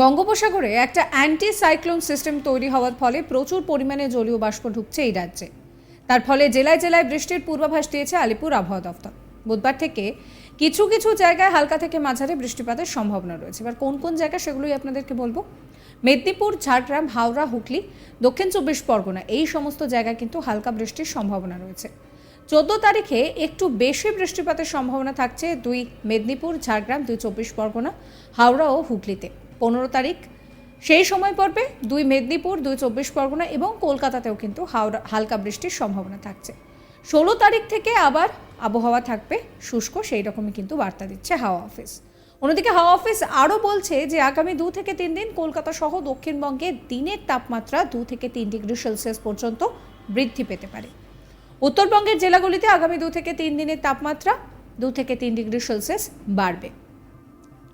বঙ্গোপসাগরে একটা anti cyclone system তৈরি হওয়ার ফলে প্রচুর পরিমাণে জলীয় বাষ্প ঢুকছে এই রাজ্যে। তার ফলে জেলায় জেলায় বৃষ্টির পূর্বাভাস দিয়েছে আলিপুর আবহাওয়া দফতর। বুধবার থেকে কিছু কিছু জায়গায় হালকা থেকে মাঝারি বৃষ্টিপাতের সম্ভাবনা রয়েছে। এবার কোন কোন জায়গা সেগুলোই আপনাদেরকে বলব। মেদিনীপুর, ঝাড়গ্রাম, হাওড়া, হুগলি, দক্ষিণ চব্বিশ পরগনা এই সমস্ত জায়গায় কিন্তু হালকা বৃষ্টির সম্ভাবনা রয়েছে। চোদ্দ তারিখে একটু বেশি বৃষ্টিপাতের সম্ভাবনা থাকছে দুই মেদিনীপুর, ঝাড়গ্রাম, দুই চব্বিশ পরগনা, হাওড়া ও হুগলিতে। পনেরো তারিখ। সেই সময় পর্বে দুই মেদিনীপুর, দুই চব্বিশ পরগনা এবং কলকাতাতেও কিন্তু হাওড়া, হালকা বৃষ্টির সম্ভাবনা থাকছে। ষোলো তারিখ থেকে আবার আবহাওয়া থাকবে শুষ্ক, সেই রকমই কিন্তু বার্তা দিচ্ছে হাওয়া অফিস। অন্যদিকে হাওয়া অফিস আরও বলছে যে আগামী দু থেকে তিন দিন কলকাতা সহ দক্ষিণবঙ্গে দিনের তাপমাত্রা দু থেকে তিন ডিগ্রি সেলসিয়াস পর্যন্ত বৃদ্ধি পেতে পারে। উত্তরবঙ্গের জেলাগুলিতে আগামী দু থেকে তিন দিনের তাপমাত্রা দু থেকে তিন ডিগ্রি সেলসিয়াস বাড়বে।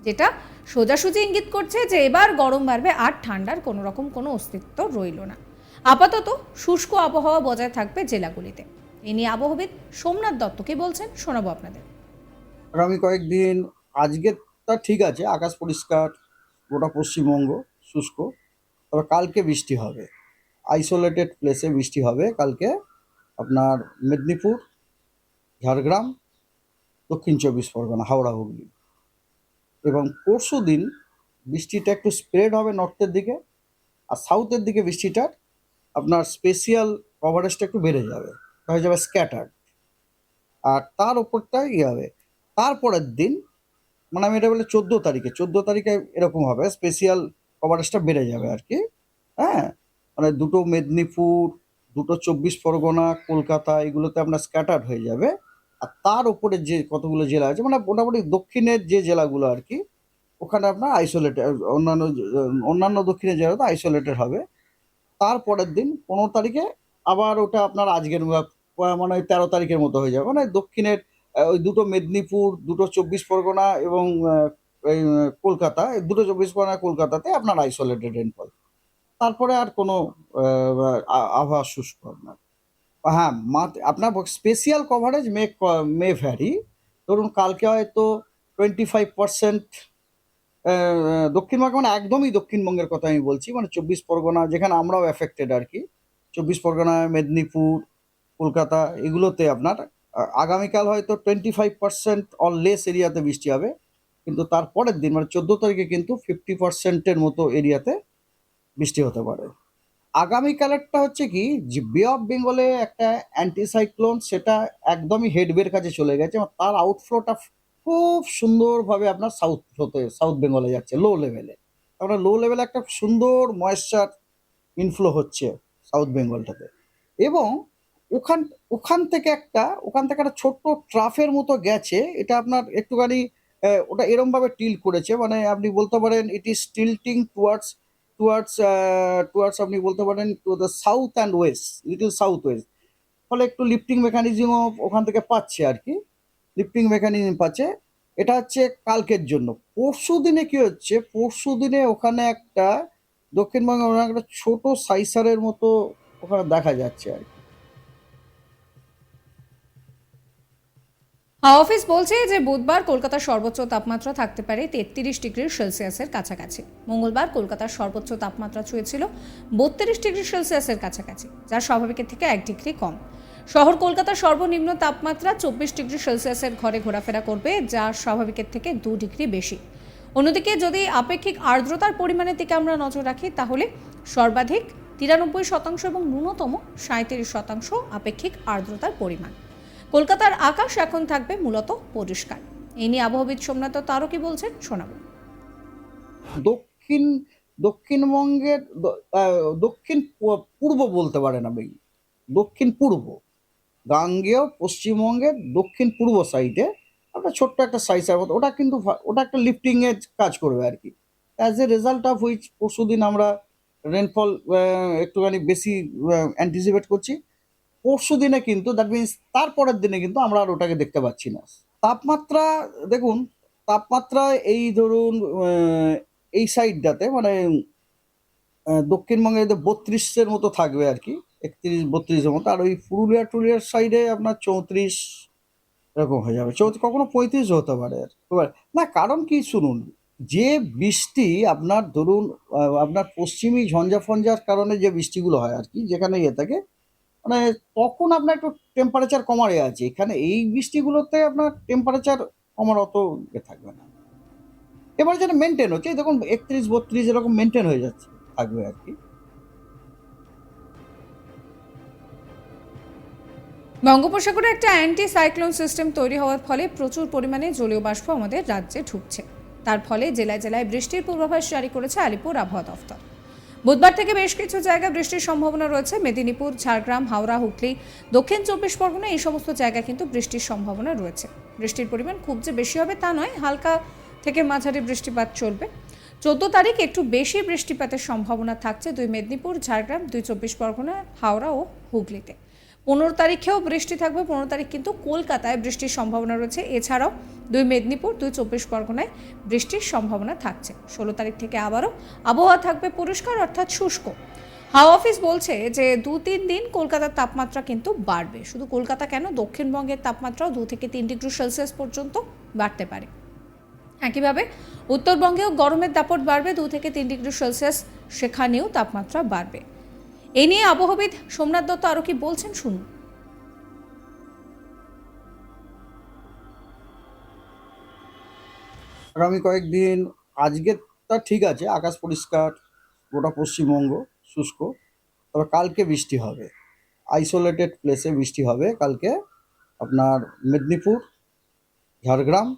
যেটা সোজাসুজি ইঙ্গিত করছে যে এবার গরম বাড়বে আর ঠান্ডার কোনো রকম কোনো অস্তিত্ব রইল না। আপাতত শুষ্ক আবহাওয়া বজায় থাকবে জেলাগুলিতে। এ নিয়ে আবহবিদ সোমনাথ দত্ত কি বলছেন, শোনাবো আপনাদের। আগামী কয়েকদিন, আজকে তা ঠিক আছে, আকাশ পরিষ্কার, গোটা পশ্চিমবঙ্গ শুষ্ক, তবে কালকে বৃষ্টি হবে। আইসোলেটেড প্লেসে বৃষ্টি হবে কালকে আপনার মেদিনীপুর, ঝাড়গ্রাম, দক্ষিণ চব্বিশ পরগনা, হাওড়া, হুগলি। এবং পরশু দিন বৃষ্টিটা একটু স্প্রেড হবে নর্থের দিকে আর সাউথের দিকে বৃষ্টিটার আপনার স্পেশিয়াল কভারেজটা একটু বেড়ে যাবে। হয়ে যাবে স্ক্যাটার্ড আর তার ওপরটা ইয়ে হবে। তারপরের দিন মানে আমি এটা বলে চোদ্দ তারিখে চোদ্দ তারিখে এরকম হবে স্পেশিয়াল কভারেজটা বেড়ে যাবে আর কি হ্যাঁ? মানে দুটো মেদিনীপুর, দুটো চব্বিশ পরগনা, কলকাতা, এগুলোতে আপনার স্ক্যাটার্ড হয়ে যাবে। আর তার উপরে যে কতগুলো জেলা আছে মানে মোটামুটি দক্ষিণের যে জেলাগুলো আর কি, ওখানে আপনার আইসোলেটেড অন্যান্য অন্যান্য দক্ষিণের জেলাতে আইসোলেটেড হবে। তারপরের দিন পনেরো তারিখে আবার ওটা আপনার আজকের মানে ওই তেরো তারিখের মতো হয়ে যাবে। মানে দক্ষিণের ওই দুটো মেদিনীপুর, দুটো চব্বিশ পরগনা এবং এই, কলকাতা দুটো চব্বিশ পরগনা, কলকাতাতে আপনার আইসোলেটেড রেনফল তারপরে আর কোনো আবহাওয়া শুষ্ক আপনার হ্যাঁ আপনার spatial coverage may may vary ধরুন, কালকে হয়তো টোয়েন্টি ফাইভ পার্সেন্ট দক্ষিণবঙ্গ মানে একদমই দক্ষিণবঙ্গের কথা আমি বলছি মানে চব্বিশ পরগনা, যেখানে আমরাও এফেক্টেড আর কি। চব্বিশ পরগনা, মেদিনীপুর, কলকাতা, এগুলোতে আপনার আগামীকাল হয়তো twenty five percent or less এরিয়াতে বৃষ্টি হবে। কিন্তু তারপরের দিন মানে চোদ্দ তারিখে কিন্তু ফিফটি পার্সেন্টের মতো এরিয়াতে বৃষ্টি হতে পারে। আগামীকালেরটা হচ্ছে কি, যে বে অফ বেঙ্গলে একটা অ্যান্টিসাইক্লোন সেটা একদমই হেডবের কাছে চলে গেছে তার আউটফ্লোটা খুব সুন্দরভাবে আপনার সাউথ হতে সাউথ বেঙ্গলে যাচ্ছে লো লেভেলে আমরা লো লেভেলে একটা সুন্দর ময়েশ্চার ইনফ্লো হচ্ছে সাউথ বেঙ্গলটাতে এবং ওখান ওখান থেকে একটা, ওখান থেকে একটা ছোট্ট ট্রাফের মতো গেছে, এটা আপনার একটুখানি ওটা এরমভাবে টিল করেছে মানে আপনি বলতে পারেন it is tilting towards towards towards আপনি বলতে পারেন to the south and west little south west ফলে একটু লিফটিং মেকানিজমও ওখান থেকে পাচ্ছে আর কি। লিফটিং মেকানিজম পাচ্ছে। এটা হচ্ছে কালকের জন্য। পরশু দিনে কী হচ্ছে? পরশু দিনে ওখানে একটা দক্ষিণবঙ্গে ওখানে একটা ছোটো সাইসারের মতো ওখানে দেখা যাচ্ছে আর কি। হাওয়া অফিস বলছে যে বুধবার কলকাতার সর্বোচ্চ তাপমাত্রা থাকতে পারে তেত্রিশ ডিগ্রি সেলসিয়াসের কাছাকাছি। মঙ্গলবার কলকাতার সর্বোচ্চ তাপমাত্রা ছুঁয়েছিল বত্রিশ ডিগ্রি সেলসিয়াসের কাছাকাছি, যা স্বাভাবিকের থেকে এক ডিগ্রি কম। শহর কলকাতার সর্বনিম্ন তাপমাত্রা চব্বিশ ডিগ্রি সেলসিয়াসের ঘরে ঘোরাফেরা করবে, যা স্বাভাবিকের থেকে দু ডিগ্রি বেশি। অন্যদিকে যদি আপেক্ষিক আর্দ্রতার পরিমাণের দিকে আমরা নজর রাখি, তাহলে সর্বাধিক তিরানব্বই শতাংশ এবং ন্যূনতম সাঁত্রিশ শতাংশ আপেক্ষিক আর্দ্রতার পরিমাণ। কলকাতার আকাশ এখন থাকবে মূলত পরিষ্কার। এই নিয়ে আবহবিদ সোমনাথ তারও কি বলছেন, শোনাবো। দক্ষিণ, দক্ষিণবঙ্গের দক্ষিণ পূর্ব বলতে পারেন আপনি। দক্ষিণ পূর্ব। গাঙ্গেয়, পশ্চিমবঙ্গের দক্ষিণ পূর্ব সাইডে একটা ছোট্ট একটা সাইজের মতো। ওটা কিন্তু ওটা একটা লিফটিংয়ের কাজ করবে আর কি। As a result of which পরশু দিন আমরা রেনফল একটুখানি বেশি অ্যান্টিসিপেট করছি। পরশু দিনে কিন্তু দ্যাট মিনস তারপরের দিনে কিন্তু আমরা আর ওটাকে দেখতে পাচ্ছি না তাপমাত্রা, দেখুন, তাপমাত্রা এই ধরুন এই সাইডটাতে মানে দক্ষিণবঙ্গে বত্রিশের মতো থাকবে আর কি, একত্রিশ, বত্রিশের মতো, আর ওই পুরুলিয়া টুরুলিয়ার সাইডে আপনার চৌত্রিশ এরকম হয়ে যাবে চৌত্রিশ, কখনো পঁয়ত্রিশ হতে পারে আর। না, কারণ কি শুনুন, যে বৃষ্টি আপনার ধরুন আপনার পশ্চিমী ঝঞ্ঝা ফঞ্ঝার কারণে যে বৃষ্টিগুলো হয় আর কি, যেখানে ইয়ে থাকে মানে তখন আপনার একটু টেম্পারেচার কমারে আছে। এখানে এই বৃষ্টিগুলোতে আপনার টেম্পারেচার কমার অত ইয়ে থাকবে না। এবার যেন মেনটেন হচ্ছে দেখুন একত্রিশ, বত্রিশ এরকম মেনটেন হয়ে যাচ্ছে, থাকবে আর কি। বঙ্গোপসাগরে একটা অ্যান্টি সাইক্লোন সিস্টেম তৈরি হওয়ার ফলে প্রচুর পরিমাণে জলীয় বাষ্প আমাদের রাজ্যে ঢুকছে। তার ফলে জেলায় জেলায় বৃষ্টির পূর্বাভাস জারি করেছে আলিপুর আবহাওয়া দফতর। বুধবার থেকে বেশ কিছু জায়গায় বৃষ্টির সম্ভাবনা রয়েছে। মেদিনীপুর, ঝাড়গ্রাম, হাওড়া, হুগলি, দক্ষিণ চব্বিশ পরগনা এই সমস্ত জায়গায় কিন্তু বৃষ্টির সম্ভাবনা রয়েছে। বৃষ্টির পরিমাণ খুব যে বেশি হবে তা নয়, হালকা থেকে মাঝারি বৃষ্টিপাত চলবে। চোদ্দ তারিখ একটু বেশি বৃষ্টিপাতের সম্ভাবনা থাকছে দুই মেদিনীপুর, ঝাড়গ্রাম, দুই চব্বিশ পরগনা, হাওড়া ও হুগলিতে। পনেরো তারিখেও বৃষ্টি থাকবে, পনেরো তারিখ কিন্তু কলকাতায় বৃষ্টির সম্ভাবনা রয়েছে। এছাড়াও দুই মেদিনীপুর, দুই চব্বিশ পরগনায় বৃষ্টির সম্ভাবনা থাকছে। ষোলো তারিখ থেকে আবারও আবহাওয়া থাকবে পরিষ্কার, অর্থাৎ শুষ্ক। হাওয়া অফিস বলছে যে দু তিন দিন কলকাতার তাপমাত্রা কিন্তু বাড়বে। শুধু কলকাতা কেন? দক্ষিণবঙ্গের তাপমাত্রাও দু থেকে তিন ডিগ্রি সেলসিয়াস পর্যন্ত বাড়তে পারে। একইভাবে উত্তরবঙ্গেও গরমের দাপট বাড়বে, দু থেকে তিন ডিগ্রি সেলসিয়াস সেখানেও তাপমাত্রা বাড়বে। এ নিয়ে আবহবিদ সোমনাথ দত্ত আরও কি বলছেন শুনুন। আগামী কয়েকদিন, আজকে আজকেরটা ঠিক আছে, আকাশ পরিষ্কার, গোটা পশ্চিমবঙ্গ শুষ্ক, তবে কালকে বৃষ্টি হবে। আইসোলেটেড প্লেসে বৃষ্টি হবে, কালকে আপনার মেদিনীপুর, ঝাড়গ্রাম,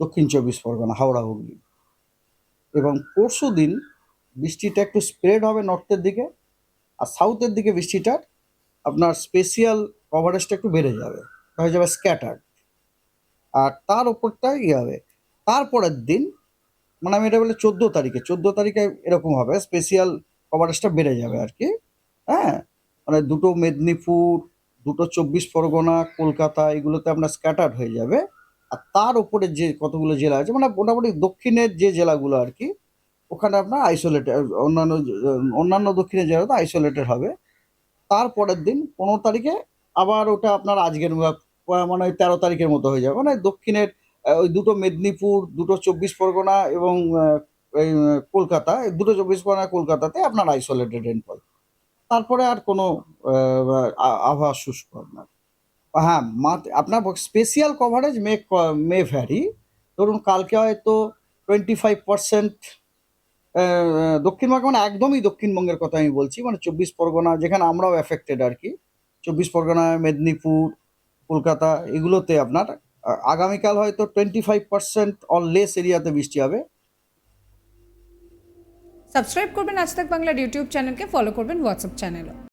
দক্ষিণ চব্বিশ পরগনা, হাওড়া, হুগলি। এবং পরশু দিন বৃষ্টিটা একটু স্প্রেড হবে নর্থের দিকে আর সাউথের দিকে বৃষ্টিটার আপনার স্পেশিয়াল কভারেজটা একটু বেড়ে যাবে। হয়ে যাবে স্ক্যাটার্ড আর তার ওপরটা ইয়ে হবে? তারপরের দিন মানে আমি এটা বলে চোদ্দ তারিখে চোদ্দ তারিখে এরকম হবে স্পেশিয়াল কভারেজটা বেড়ে যাবে আর কি। হ্যাঁ? মানে দুটো মেদিনীপুর, দুটো চব্বিশ পরগনা, কলকাতা, এগুলোতে আপনার স্ক্যাটার্ড হয়ে যাবে। আর তার উপরে যে কতগুলো জেলা আছে মানে মোটামুটি দক্ষিণের যে জেলাগুলো আর কি ওখানে আপনার আইসোলেটেড অন্যান্য অন্যান্য দক্ষিণের জেলাতে আইসোলেটেড হবে, তারপরের দিন পনেরো তারিখে আবার ওটা আপনার আজকের মানে ওই তেরো তারিখের মতো হয়ে যাবে। মানে দক্ষিণের ওই দুটো মেদিনীপুর, দুটো চব্বিশ পরগনা এবং এই, কলকাতা দুটো চব্বিশ পরগনা, কলকাতাতে আপনার আইসোলেটেড রেনফল তারপরে আর কোনো আবহাওয়া শুষ্ক আপনার। হ্যাঁ আপনার spatial coverage may may vary ধরুন কালকে হয়তো টোয়েন্টি ফাইভ পার্সেন্ট দক্ষিণবঙ্গ মানে একদমই দক্ষিণবঙ্গের কথা আমি বলছি মানে চব্বিশ পরগনা যেখানে আমরাও এফেক্টেড আর কি। চব্বিশ পরগনা, মেদিনীপুর, কলকাতা, এগুলোতে আপনার আগামীকাল হয়তো twenty five percent or less এরিয়াতে বৃষ্টি হবে। সাবস্ক্রাইব করবেন আজ তাক বাংলার ইউটিউব চ্যানেলকে ফলো করবেন হোয়াটসঅ্যাপ চ্যানেলও